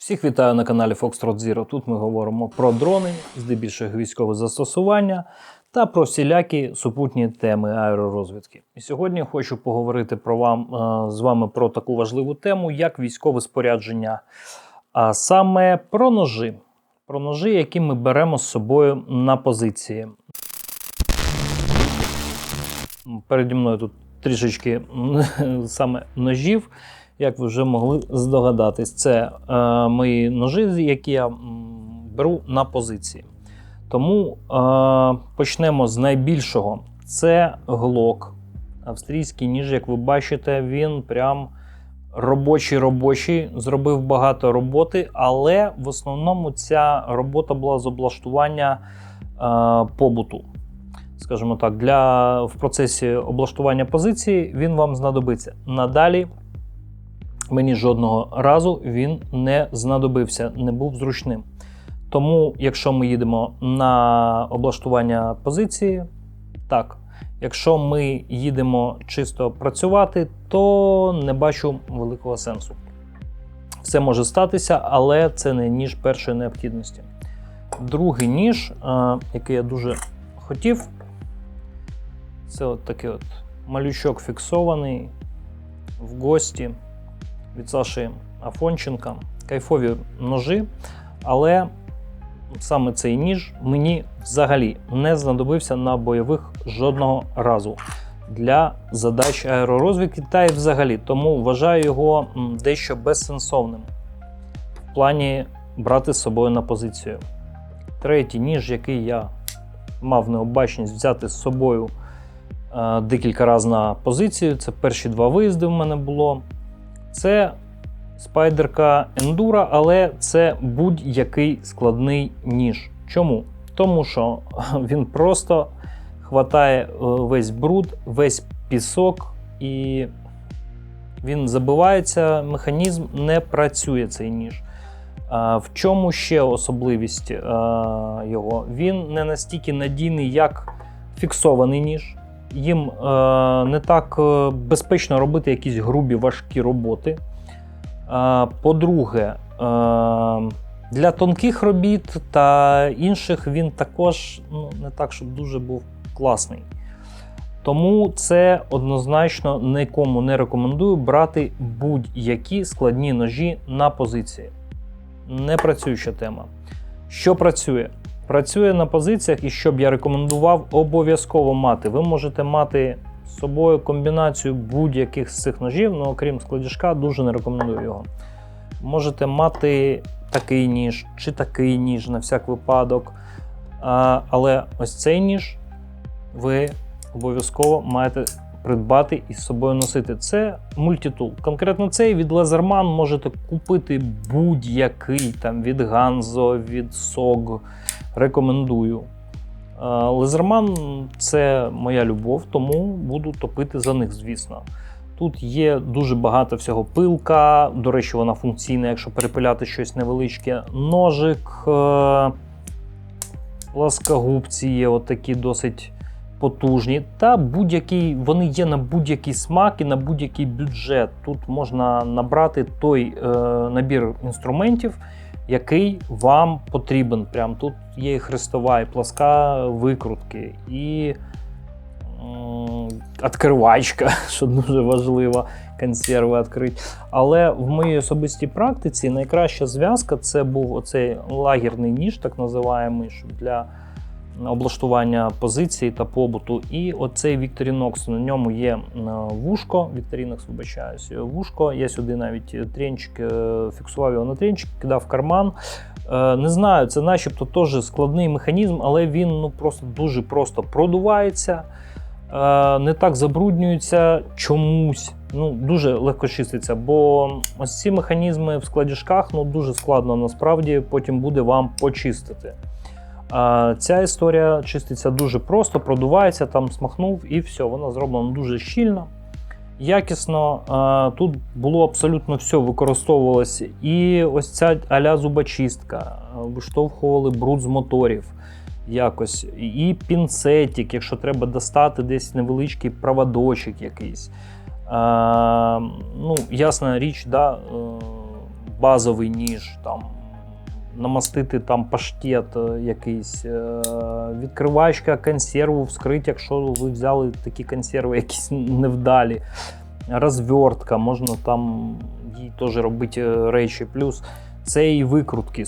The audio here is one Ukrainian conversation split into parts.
Всіх вітаю на каналі Foxtrot Zero. Тут ми говоримо про дрони, здебільшого військове застосування та про всілякі супутні теми аеророзвідки. І сьогодні хочу поговорити про вам е, з вами про таку важливу тему, як військове спорядження, а саме про ножи. Про ножи, які ми беремо з собою на позиції. Переді мною тут трішечки саме ножів. Як ви вже могли здогадатись, це е, мої ножі, які я беру на позиції. Тому е, почнемо з найбільшого. Це глок. Австрійський ніж, як ви бачите, він прям робочий робочий, зробив багато роботи, але в основному ця робота була з облаштування е, побуту. Скажімо так, для, в процесі облаштування позиції він вам знадобиться. Надалі мені жодного разу він не знадобився, не був зручним. Тому, якщо ми їдемо на облаштування позиції, так. Якщо ми їдемо чисто працювати, то не бачу великого сенсу. Все може статися, але це не ніж першої необхідності. Другий ніж, е, який я дуже хотів, це от такий от малючок фіксований в гості від Саші Афонченка. Кайфові ножі, але саме цей ніж мені взагалі не знадобився на бойових жодного разу для задач аеророзвідки та й взагалі. Тому вважаю його дещо безсенсовним в плані брати з собою на позицію. Третій ніж, який я мав необачність взяти з собою е, декілька разів на позицію. Це перші два виїзди в мене було. Це спайдерка Endura, але це будь-який складний ніж. Чому? Тому що він просто хватає е, весь бруд, весь пісок, і він забивається, механізм не працює цей ніж. А В чому ще особливість е, його? Він не настільки надійний, як фіксований ніж. Їм е, не так е, безпечно робити якісь грубі важкі роботи. Е, По-друге, для тонких робіт та інших він також ну, не так, щоб дуже був класний. Тому це однозначно нікому не рекомендую брати будь-які складні ножі на позиції. Не працююча тема. Що працює? Працює на позиціях, і що б я рекомендував обов'язково мати. Ви можете мати з собою комбінацію будь-яких з цих ножів, ну окрім складіжка, дуже не рекомендую його. Можете мати такий ніж чи такий ніж на всяк випадок. Але ось цей ніж ви обов'язково маєте придбати і з собою носити. Це мультитул. Конкретно цей від Laserman можете купити будь-який там від Ganzo, від SOG. Рекомендую. Лезерман це моя любов, тому буду топити за них, звісно. Тут є дуже багато всього пилка. До речі, вона функційна, якщо перепиляти щось невеличке. Ножик, е, пласкогубці є отакі досить потужні. Та будь-який, вони є на будь-який смак і на будь-який бюджет. Тут можна набрати той е, набір інструментів, який вам потрібен. Прям тут є і хрестова, і пласка викрутки, і відкривачка, що дуже важливо, консерви відкрити. Але в моїй особистій практиці найкраща зв'язка це був оцей лагерний ніж, так називаємий, щоб для облаштування позиції та побуту. І оцей Victorinox, на ньому є е, вушко, Victorinox, вибачаюсь, вушко. Я сюди навіть тренчик е, фіксував його на тренчик, кидав в карман. Е, Не знаю, це начебто теж складний механізм, але він ну, просто дуже просто продувається, е, не так забруднюється чомусь. Ну, Дуже легко чиститься, бо ось ці механізми в складіжках ну, дуже складно насправді потім буде вам почистити. Ця історія чиститься дуже просто, продувається, там смахнув і все, вона зроблена дуже щільно, якісно. Тут було абсолютно все використовувалося. І ось ця аля зубочистка, виштовхували бруд з моторів якось. І пінцетик, якщо треба достати десь невеличкий проводочок якийсь. Ну, Ясна річ, да, базовий ніж, там, намастити там паштет е, якийсь, е, відкривачка консерву вскрити, якщо ви взяли такі консерви, якісь невдалі. Розвертка, можна там їй теж робити е, речі. Плюс це і викрутки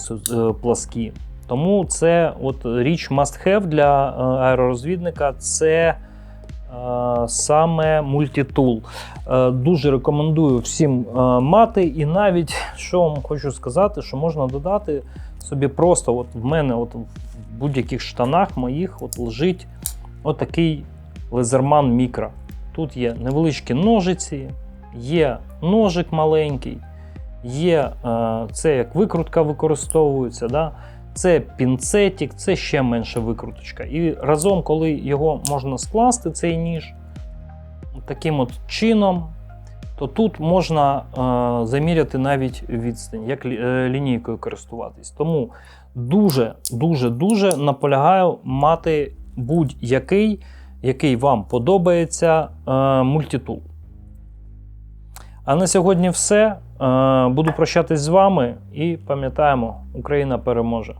пласкі. Тому це от річ must have для аеророзвідника це саме мультитул. Е, Дуже рекомендую всім е, мати. І навіть що вам хочу сказати, що можна додати собі просто, от в мене, от в будь-яких штанах моїх от лежить отакий лезерман мікро. Тут є невеличкі ножиці, є ножик маленький, є е, це як викрутка використовується. Да? Це пінцетик, це ще менша викруточка. І разом, коли його можна скласти, цей ніж, таким от чином, то тут можна е, заміряти навіть відстань, як е, лінійкою користуватись. Тому дуже, дуже, дуже наполягаю мати будь-який, який вам подобається, е, мультитул. А на сьогодні все. Е, Буду прощатись з вами і пам'ятаємо, Україна переможе.